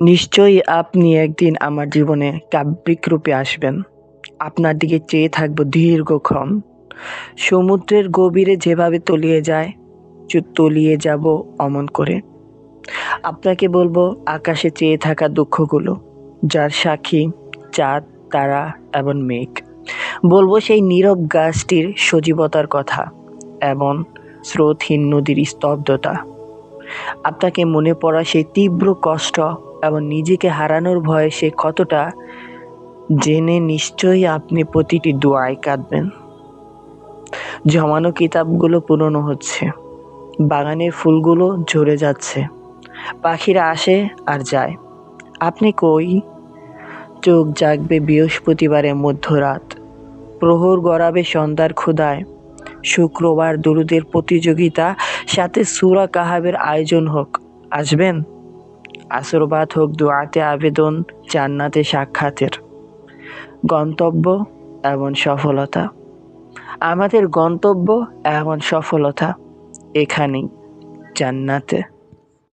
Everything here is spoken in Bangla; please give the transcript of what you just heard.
নিশ্চয়ই আপনি একদিন আমার জীবনে কাব্যিক রূপে আসবেন। আপনার দিকে চেয়ে থাকব দীর্ঘক্ষণ। সমুদ্রের গভীরে যেভাবে তলিয়ে যায় তলিয়ে যাব অমন করে। আপনাকে বলব, আকাশে চেয়ে থাকা দুঃখগুলো, যার সাক্ষী চাঁদ, তারা এবং মেঘ। বলব সেই নীরব গাছটির সজীবতার কথা এবং স্রোতহীন নদীর স্তব্ধতা। আপনাকে মনে পড়া সেই তীব্র কষ্ট এবং নিজেকে হারানোর ভয়ে সে কতটা জেনে নিশ্চয়ই আপনি প্রতিটি দোয়ায় কাঁদবেন। জমানো কিতাবগুলো পুরনো হচ্ছে। বাগানের ফুলগুলো ঝরে যাচ্ছে। পাখিরা আসে আর যায়। আপনি কই? চোখ জাগবে বৃহস্পতিবারের মধ্যরাত। প্রহর গড়াবে সন্ধ্যার ক্ষুদায় শুক্রবার দুরুদের প্রতিযোগিতা, সাথে সুরা কাহাবের আয়োজন হোক। আসবেন? আসরবাদ হোক দোয়াতে আবেদন, জান্নাতে সাক্ষাতের। গন্তব্য এবং সফলতা। আমাদের গন্তব্য এবং সফলতা এখানেই, জান্নাতে।